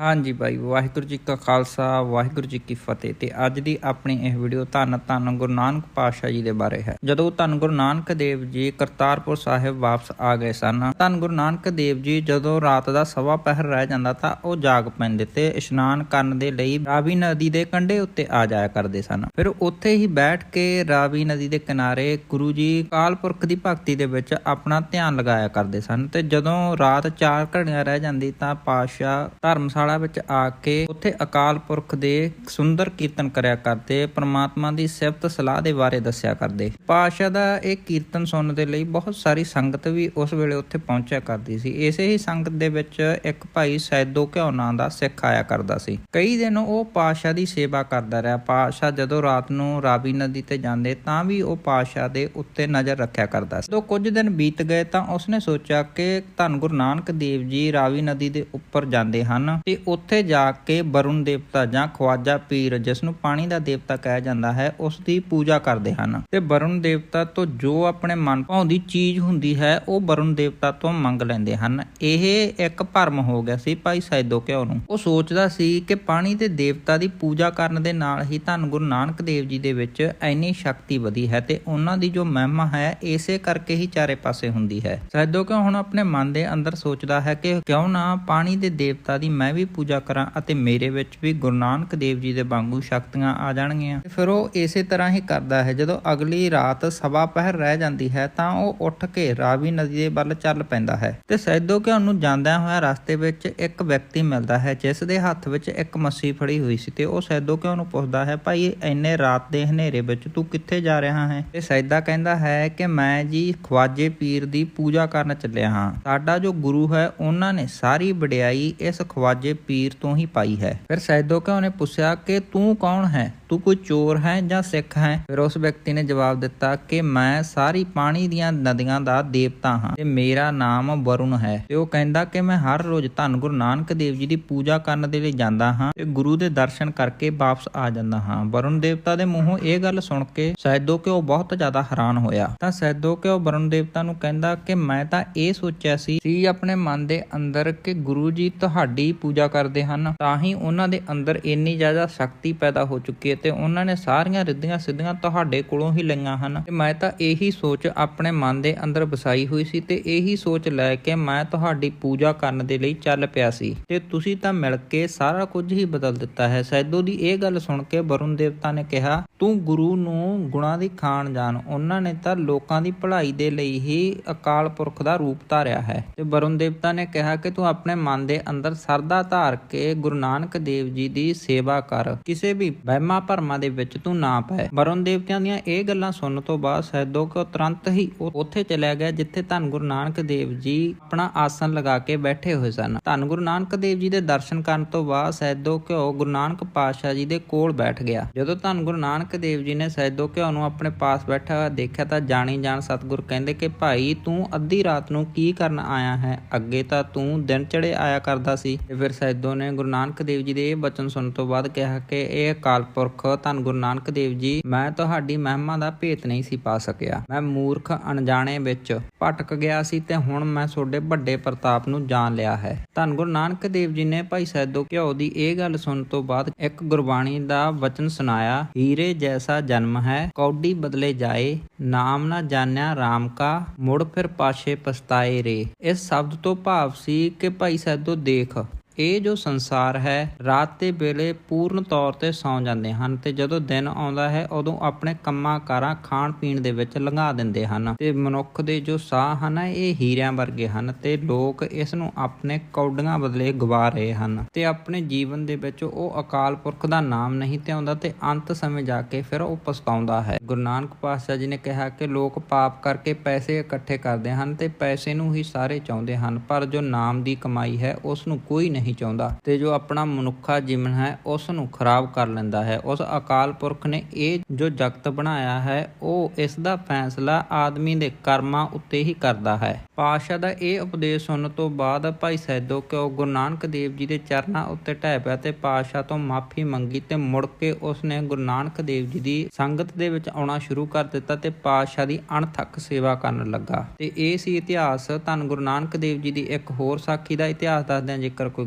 ਹਾਂਜੀ ਭਾਈ, ਵਾਹਿਗੁਰੂ ਜੀ ਕਾ ਖਾਲਸਾ, ਵਾਹਿਗੁਰੂ ਜੀ ਕੀ ਫਤਿਹ। ਤੇ ਅੱਜ ਦੀ ਆਪਣੀ ਇਹ ਵੀਡੀਓ ਧੰਨ ਧੰਨ ਗੁਰੂ ਨਾਨਕ ਪਾਤਸ਼ਾਹ ਜੀ ਦੇ ਬਾਰੇ ਹੈ। ਜਦੋਂ ਧੰਨ ਗੁਰੂ ਨਾਨਕ ਦੇਵ ਜੀ ਕਰਤਾਰਪੁਰ ਸਾਹਿਬ ਵਾਪਸ ਆ ਗਏ ਸਨ, ਧੰਨ ਗੁਰੂ ਨਾਨਕ ਦੇਵ ਜੀ ਜਦੋਂ ਰਾਤ ਦਾ ਸਵਾ ਪਹਿਰ ਰਹਿ ਜਾਂਦਾ ਤਾਂ ਉਹ ਜਾਗ ਪੈਂਦੇ ਤੇ ਇਸ਼ਨਾਨ ਕਰਨ ਦੇ ਲਈ ਰਾਵੀ ਨਦੀ ਦੇ ਕੰਢੇ ਉੱਤੇ ਆ ਜਾਇਆ ਕਰਦੇ ਸਨ। ਫਿਰ ਉੱਥੇ ਹੀ ਬੈਠ ਕੇ ਰਾਵੀ ਨਦੀ ਦੇ ਕਿਨਾਰੇ ਗੁਰੂ ਜੀ ਕਾਲ ਪੁਰਖ ਦੀ ਭਗਤੀ ਦੇ ਵਿੱਚ ਆਪਣਾ ਧਿਆਨ ਲਗਾਇਆ ਕਰਦੇ ਸਨ ਤੇ ਜਦੋਂ ਰਾਤ 4 ਘੜੀਆਂ ਰਹਿ ਜਾਂਦੀ ਤਾਂ ਪਾਤਸ਼ਾਹ ਧਰਮਸ਼ਾਲਾ ਵਿੱਚ ਆ ਕੇ ਉੱਥੇ ਅਕਾਲ ਪੁਰਖ ਦੇ ਸੁੰਦਰ ਕੀਰਤਨ ਕਰਿਆ ਕਰਦੇ, ਪ੍ਰਮਾਤਮਾ ਦੀ ਸਿਫਤ ਸਲਾਹ ਦੇ ਬਾਰੇ ਦੱਸਿਆ ਕਰਦੇ। ਪਾਤਸ਼ਾਹ ਦਾ ਇਹ ਕੀਰਤਨ ਸੁਣਨ ਦੇ ਲਈ ਬਹੁਤ ਸਾਰੀ ਸੰਗਤ ਵੀ ਉਸ ਵੇਲੇ ਉੱਥੇ ਪਹੁੰਚਿਆ ਕਰਦੀ ਸੀ। ਇਸੇ ਹੀ ਸੰਗਤ ਦੇ ਵਿੱਚ ਇੱਕ ਭਾਈ ਸੈਦੋ ਘਿਓ ਨਾਂ ਦਾ ਸਿੱਖ ਆਇਆ ਕਰਦਾ ਸੀ। ਕਈ ਦਿਨ ਉਹ ਪਾਤਸ਼ਾਹ ਦੀ ਸੇਵਾ ਕਰਦਾ ਰਿਹਾ। ਪਾਤਸ਼ਾਹ ਜਦੋਂ ਰਾਤ ਨੂੰ ਰਾਵੀ ਨਦੀ ਤੇ ਜਾਂਦੇ ਤਾਂ ਵੀ ਉਹ ਪਾਤਸ਼ਾਹ ਦੇ ਉੱਤੇ ਨਜ਼ਰ ਰੱਖਿਆ ਕਰਦਾ ਸੀ। ਜਦੋਂ ਕੁਝ ਦਿਨ ਬੀਤ ਗਏ ਤਾਂ ਉਸਨੇ ਸੋਚਿਆ ਕਿ ਧੰਨ ਗੁਰੂ ਨਾਨਕ ਦੇਵ ਜੀ ਰਾਵੀ ਨਦੀ ਦੇ ਉੱਪਰ ਜਾਂਦੇ ਹਨ। ਤੇ ਉੱਥੇ ਜਾ ਕੇ ਵਰੁਣ ਦੇਵਤਾ ਜਾਂ ਖਵਾਜਾ ਪੀਰ, ਜਿਸ ਨੂੰ ਪਾਣੀ ਦਾ ਦੇਵਤਾ ਕਿਹਾ ਜਾਂਦਾ ਹੈ, ਉਸ ਦੀ ਪੂਜਾ ਕਰਦੇ ਹਨ। ਤੇ ਵਰੁਣ ਦੇਵਤਾ ਤੋਂ ਜੋ ਆਪਣੇ ਮਨ ਭਾਉਂਦੀ ਚੀਜ਼ ਹੁੰਦੀ ਹੈ, ਉਹ ਵਰੁਣ ਦੇਵਤਾ ਤੋਂ ਮੰਗ ਲੈਂਦੇ ਹਨ। ਇਹ ਇੱਕ ਭਰਮ ਹੋ ਗਿਆ ਸੀ ਭਾਈ ਸੈਦੋ ਘਿਓ ਨੂੰ। ਉਹ ਸੋਚਦਾ ਸੀ ਕਿ ਪਾਣੀ ਦੇ ਦੇਵਤਾ ਦੀ ਪੂਜਾ ਕਰਨ ਦੇ ਨਾਲ ਹੀ ਧੰਨ ਗੁਰੂ ਨਾਨਕ ਦੇਵ ਜੀ ਦੇ ਵਿੱਚ ਇੰਨੀ ਸ਼ਕਤੀ ਵਧੀ ਹੈ ਤੇ ਉਹਨਾਂ ਦੀ ਜੋ ਮਹਿਮਾ ਹੈ, ਇਸੇ ਕਰਕੇ ਹੀ ਚਾਰੇ ਪਾਸੇ ਹੁੰਦੀ ਹੈ। ਸੈਦੋ ਘਿਓ ਹੁਣ ਆਪਣੇ ਮਨ ਦੇ ਅੰਦਰ ਸੋਚਦਾ ਹੈ ਕਿ ਕਿਉਂ ਨਾ ਪਾਣੀ ਦੇ ਦੇਵਤਾ ਦੀ ਮੈਂ ਵੀ ਪੂਜਾ ਕਰਾਂ ਅਤੇ ਮੇਰੇ ਵਿੱਚ ਵੀ ਗੁਰੂ ਨਾਨਕ ਦੇਵ ਜੀ ਦੇ ਵਾਂਗੂ ਸ਼ਕਤੀਆਂ ਆ ਜਾਣਗੀਆਂ। ਫਿਰ ਉਹ ਇਸੇ ਤਰ੍ਹਾਂ ਹੀ ਕਰਦਾ ਹੈ। ਜਦੋਂ ਅਗਲੀ ਰਾਤ ਸਵਾ ਪਹਿਰ ਰਹਿ ਜਾਂਦੀ ਹੈ ਤਾਂ ਉਹ ਉੱਠ ਕੇ ਰਾਵੀ ਨਦੀ ਦੇ ਵੱਲ ਚੱਲ ਪੈਂਦਾ ਹੈ ਤੇ ਸੈਦੋ ਕਿ ਉਹਨੂੰ ਜਾਂਦਿਆਂ ਹੋਇਆ ਰਸਤੇ ਵਿੱਚ ਇੱਕ ਵਿਅਕਤੀ ਮਿਲਦਾ ਹੈ, ਜਿਸ ਦੇ ਹੱਥ ਵਿੱਚ ਇੱਕ ਮੱਸੀ ਫੜੀ ਹੋਈ ਸੀ ਤੇ ਉਹ ਸੈਦੋ ਕਿ ਉਹਨੂੰ ਪੁੱਛਦਾ ਹੈ, ਭਾਈ, ਇੰਨੇ ਰਾਤ ਦੇ ਹਨੇਰੇ ਵਿੱਚ ਤੂੰ ਕਿੱਥੇ ਜਾ ਰਿਹਾ ਹੈ? ਤੇ ਸੈਦਾ ਕਹਿੰਦਾ ਹੈ ਕਿ ਮੈਂ ਜੀ ਖਵਾਜੇ ਪੀਰ ਦੀ ਪੂਜਾ ਕਰਨ ਚੱਲਿਆ ਹਾਂ। ਸਾਡਾ ਜੋ ਗੁਰੂ ਹੈ, ਉਹਨਾਂ ਨੇ ਸਾਰੀ ਵਡਿਆਈ ਇਸ ਖਵਾਜੇ ਪੀਰ ਤੋਂ ਹੀ ਪਾਈ ਹੈ। ਫਿਰ ਸੈਦੋ ਕਿ ਉਹਨੇ ਪੁੱਛਿਆ ਕਿ ਤੂੰ ਕੌਣ ਹੈ? ਤੂੰ ਕੋਈ ਚੋਰ ਹੈ ਜਾਂ ਸਿੱਖ ਹੈ? ਫਿਰ ਉਸ ਵਿਅਕਤੀ ਨੇ ਜਵਾਬ ਦਿੱਤਾ ਕਿ ਮੈਂ ਸਾਰੀ ਪਾਣੀ ਦੀਆਂ ਨਦੀਆਂ ਦਾ ਦੇਵਤਾ ਹਾਂ ਤੇ ਮੇਰਾ ਨਾਮ ਵਰੁਣ ਹੈ। ਤੇ ਉਹ ਕਹਿੰਦਾ ਕਿ ਮੈਂ ਹਰ ਰੋਜ਼ ਧੰਨ ਗੁਰੂ ਨਾਨਕ ਦੇਵ ਜੀ ਦੀ ਪੂਜਾ ਕਰਨ ਦੇ ਲਈ ਜਾਂਦਾ ਹਾਂ ਤੇ ਗੁਰੂ ਦੇ ਦਰਸ਼ਨ ਕਰਕੇ ਵਾਪਸ ਆ ਜਾਂਦਾ ਹਾਂ। ਵਰੁਣ ਦੇਵਤਾ ਦੇ ਮੂੰਹੋਂ ਇਹ ਗੱਲ ਸੁਣ ਕੇ ਸੈਦੋ ਕਿ ਉਹ ਬਹੁਤ ਜ਼ਿਆਦਾ ਹੈਰਾਨ ਹੋਇਆ। ਤਾਂ ਸੈਦੋ ਕਿ ਉਹ ਵਰੁਣ ਦੇਵਤਾ ਨੂੰ ਕਹਿੰਦਾ ਕਿ ਮੈਂ ਤਾਂ ਇਹ ਸੋਚਿਆ ਸੀ ਸੀ ਆਪਣੇ ਮਨ ਦੇ ਅੰਦਰ ਕਿ ਗੁਰੂ ਜੀ ਤੁਹਾਡੀ ਪੂਜਾ ਕਰਦੇ ਹਨ, ਤਾਂ ਹੀ ਉਹਨਾਂ ਦੇ ਅੰਦਰ ਇੰਨੀ ਜ਼ਿਆਦਾ ਸ਼ਕਤੀ ਪੈਦਾ ਹੋ ਚੁੱਕੀ ਹੈ ਤੇ ਉਹਨਾਂ ਨੇ ਸਾਰੀਆਂ ਰਿੱਧੀਆਂ ਸਿੱਧੀਆਂ ਤੁਹਾਡੇ ਕੋਲੋਂ ਹੀ ਲਈਆਂ ਹਨ। ਤੇ ਮੈਂ ਤਾਂ ਇਹੀ ਸੋਚ ਆਪਣੇ ਮਨ ਦੇ ਅੰਦਰ ਵਸਾਈ ਹੋਈ ਸੀ ਤੇ ਇਹੀ ਸੋਚ ਲੈ ਕੇ ਮੈਂ ਤੁਹਾਡੀ ਪੂਜਾ ਕਰਨ ਦੇ ਲਈ ਚੱਲ ਪਿਆ ਸੀ। ਤੇ ਤੁਸੀਂ ਤਾਂ ਮਿਲ ਕੇ ਸਾਰਾ ਕੁਝ ਹੀ ਬਦਲ ਦਿੱਤਾ ਹੈ। ਸੈਦੋ ਦੀ ਇਹ ਗੱਲ ਸੁਣ ਕੇ ਵਰੁਣ ਦੇਵਤਾ ਨੇ ਕਿਹਾ, ਤੂੰ ਗੁਰੂ ਨੂੰ ਗੁਣਾ ਦੀ ਖਾਣ ਜਾਣ। ਉਹਨਾਂ ਨੇ ਤਾਂ ਲੋਕਾਂ ਦੀ ਭਲਾਈ ਦੇ ਲਈ ਹੀ ਅਕਾਲ ਪੁਰਖ ਦਾ ਰੂਪ ਧਾਰਿਆ ਹੈ। ਤੇ ਵਰੁਣ ਦੇਵਤਾ ਨੇ ਕਿਹਾ ਕਿ ਤੂੰ ਆਪਣੇ ਮਨ ਦੇ ਅੰਦਰ ਸਰਦਾ ਧਾਰ ਕੇ ਗੁਰੂ ਨਾਨਕ ਦੇਵ ਜੀ ਦੀ ਸੇਵਾ ਕਰ। ਕਿਸੇ ਵੀ ਵਹਿਮਾਂ ਭਰਮਾਂ ਦੇ ਵਿੱਚ ਤੂੰ ਨਾ ਪਏ ਵਰੁਣ ਦੇਵਤਿਆਂ ਦੀਆਂ ਇਹ ਗੱਲਾਂ ਸੁਣਨ ਤੋਂ ਬਾਅਦ ਸੈਦੋ ਕੋ ਤੁਰੰਤ ਹੀ ਉੱਥੇ ਚਲਿਆ ਗਿਆ ਜਿੱਥੇ ਧੰਨ ਗੁਰੂ ਨਾਨਕ ਦੇਵ ਜੀ ਆਪਣਾ ਆਸਨ ਲਗਾ ਕੇ ਬੈਠੇ ਹੋਏ ਸਨ। ਧੰਨ ਗੁਰੂ ਨਾਨਕ ਦੇਵ ਜੀ ਦੇ ਦਰਸ਼ਨ ਕਰਨ ਤੋਂ ਬਾਅਦ ਸੈਦੋ ਘਿਓ ਗੁਰੂ ਨਾਨਕ ਪਾਤਸ਼ਾਹ ਜੀ ਦੇ ਕੋਲ ਬੈਠ ਗਿਆ। ਜਦੋਂ ਧੰਨ ਗੁਰੂ ਨਾਨਕ ਦੇਵ ਜੀ ਨੇ ਸੈਦੋ ਘਿਓ ਨੂੰ ਆਪਣੇ ਪਾਸ ਬੈਠਾ ਹੋਇਆ ਦੇਖਿਆ ਤਾਂ ਜਾਣੀ ਜਾਣ ਸਤਿਗੁਰ ਕਹਿੰਦੇ ਕਿ, ਭਾਈ, ਤੂੰ ਅੱਧੀ ਰਾਤ ਨੂੰ ਕੀ ਕਰਨ ਆਇਆ ਹੈ? ਅੱਗੇ ਤਾਂ ਤੂੰ ਦਿਨ ਚੜੇ ਆਇਆ ਕਰਦਾ ਸੀ। ਤੇ ਫਿਰ ਸੈਦੋ ਨੇ ਗੁਰੂ ਨਾਨਕ ਦੇਵ ਜੀ ਦੇ ਇਹ ਬਚਨ ਸੁਣਨ ਤੋਂ ਬਾਅਦ ਕਿਹਾ ਕਿ, ਇਹ ਅਕਾਲ ਪੁਰਖ ਧੰਨ ਗੁਰੂ ਨਾਨਕ ਦੇਵ ਜੀ, ਮੈਂ ਤੁਹਾਡੀ ਮਹਿਮਾ ਦਾ ਭੇਤ ਨਹੀਂ ਸੀ ਪਾ ਸਕਿਆ। ਮੈਂ ਮੂਰਖ ਅਣਜਾਣੇ ਵਿੱਚ ਭਟਕ ਗਿਆ ਸੀ ਤੇ ਹੁਣ ਮੈਂ ਤੁਹਾਡੇ ਵੱਡੇ ਪ੍ਰਤਾਪ ਨੂੰ ਜਾਣ ਲਿਆ ਹੈ। ਧੰਨ ਗੁਰੂ ਨਾਨਕ ਦੇਵ ਜੀ ਨੇ ਭਾਈ ਸੈਦੋ ਘਿਓ ਦੀ ਇਹ ਗੱਲ ਸੁਣਨ ਤੋਂ ਬਾਅਦ ਇੱਕ ਗੁਰਬਾਣੀ ਦਾ ਵਚਨ ਸੁਣਾਇਆ, ਹੀਰੇ ਜੈਸਾ ਜਨਮ ਹੈ, ਕੌਡੀ ਬਦਲੇ ਜਾਏ, ਨਾਮ ਨਾ ਜਾਣਿਆ RAM ਕਾ, ਮੁੜ ਫਿਰ ਪਾਸ਼ੇ ਪਛਤਾਏ ਰੇ। ਇਸ ਸ਼ਬਦ ਤੋਂ ਭਾਵ ਸੀ ਕਿ ਭਾਈ ਸੈਦੋ ਦੇਖ ਇਹ ਜੋ ਸੰਸਾਰ ਹੈ, ਰਾਤ ਦੇ ਵੇਲੇ ਪੂਰਨ ਤੌਰ ਤੇ ਸੌਂ ਜਾਂਦੇ ਹਨ ਤੇ ਜਦੋਂ ਦਿਨ ਆਉਂਦਾ ਹੈ, ਉਦੋਂ ਆਪਣੇ ਕੰਮਾਂ ਕਾਰਾਂ ਖਾਣ ਪੀਣ ਦੇ ਵਿੱਚ ਲੰਘਾ ਦਿੰਦੇ ਹਨ। ਤੇ ਮਨੁੱਖ ਦੇ ਜੋ ਸਾਹ ਹਨ, ਇਹ ਹੀਰਿਆਂ ਵਰਗੇ ਹਨ ਤੇ ਲੋਕ ਇਸ ਨੂੰ ਆਪਣੇ ਕੌਡੀਆਂ ਬਦਲੇ ਗਵਾ ਰਹੇ ਹਨ। ਤੇ ਆਪਣੇ ਜੀਵਨ ਦੇ ਵਿੱਚ ਉਹ ਅਕਾਲ ਪੁਰਖ ਦਾ ਨਾਮ ਨਹੀਂ ਧਿਆਉਂਦਾ ਤੇ ਅੰਤ ਸਮੇਂ ਜਾ ਕੇ ਫਿਰ ਉਹ ਪਛਤਾਉਂਦਾ ਹੈ। ਗੁਰੂ ਨਾਨਕ ਪਾਤਸ਼ਾਹ ਜੀ ਨੇ ਕਿਹਾ ਕਿ ਲੋਕ ਪਾਪ ਕਰਕੇ ਪੈਸੇ ਇਕੱਠੇ ਕਰਦੇ ਹਨ ਤੇ ਪੈਸੇ ਨੂੰ ਹੀ ਸਾਰੇ ਚਾਹੁੰਦੇ ਹਨ, ਪਰ ਜੋ ਨਾਮ ਦੀ ਕਮਾਈ ਹੈ, ਉਸ ਨੂੰ ਕੋਈ ਨਹੀਂ ਨਹੀਂ ਚਾਹੁੰਦਾ। ਤੇ ਜੋ ਆਪਣਾ ਮਨੁੱਖਾ ਜੀਵਨ ਹੈ ਉਸ ਨੂੰ ਖਰਾਬ ਕਰ ਲੈਂਦਾ ਹੈ। ਉਸ ਅਕਾਲ ਪੁਰਖ ਨੇ ਇਹ ਜੋ ਜਗਤ ਬਣਾਇਆ ਹੈ, ਉਹ ਇਸ ਦਾ ਫੈਸਲਾ ਆਦਮੀ ਦੇ ਕਰਮਾਂ ਉੱਤੇ ਹੀ ਕਰਦਾ ਹੈ। ਪਾਤਸ਼ਾਹ ਦਾ ਇਹ ਉਪਦੇਸ਼ ਸੁਣਨ ਤੋਂ ਬਾਅਦ ਭਾਈ ਸੈਦੋ ਕਿਉ ਗੁਰੂ ਨਾਨਕ ਦੇਵ ਜੀ ਦੇ ਚਰਨਾਂ ਉੱਤੇ ਢਹਿ ਪਿਆ ਤੇ ਪਾਤਸ਼ਾਹ ਤੋਂ ਮਾਫੀ ਮੰਗੀ ਤੇ ਮੁੜ ਕੇ ਉਸਨੇ ਗੁਰੂ ਨਾਨਕ ਦੇਵ ਜੀ ਦੀ ਸੰਗਤ ਦੇ ਵਿੱਚ ਆਉਣਾ ਸ਼ੁਰੂ ਕਰ ਦਿੱਤਾ ਤੇ ਪਾਤਸ਼ਾਹ ਦੀ ਅਣਥੱਕ ਸੇਵਾ ਕਰਨ ਲੱਗਾ। ਤੇ ਇਹ ਸੀ ਇਤਿਹਾਸ। ਧੰਨ ਗੁਰੂ ਨਾਨਕ ਦੇਵ ਜੀ ਦੀ ਇੱਕ ਹੋਰ ਸਾਖੀ ਦਾ ਇਤਿਹਾਸ ਦੱਸਦਿਆਂ ਜੇਕਰ ਕੋਈ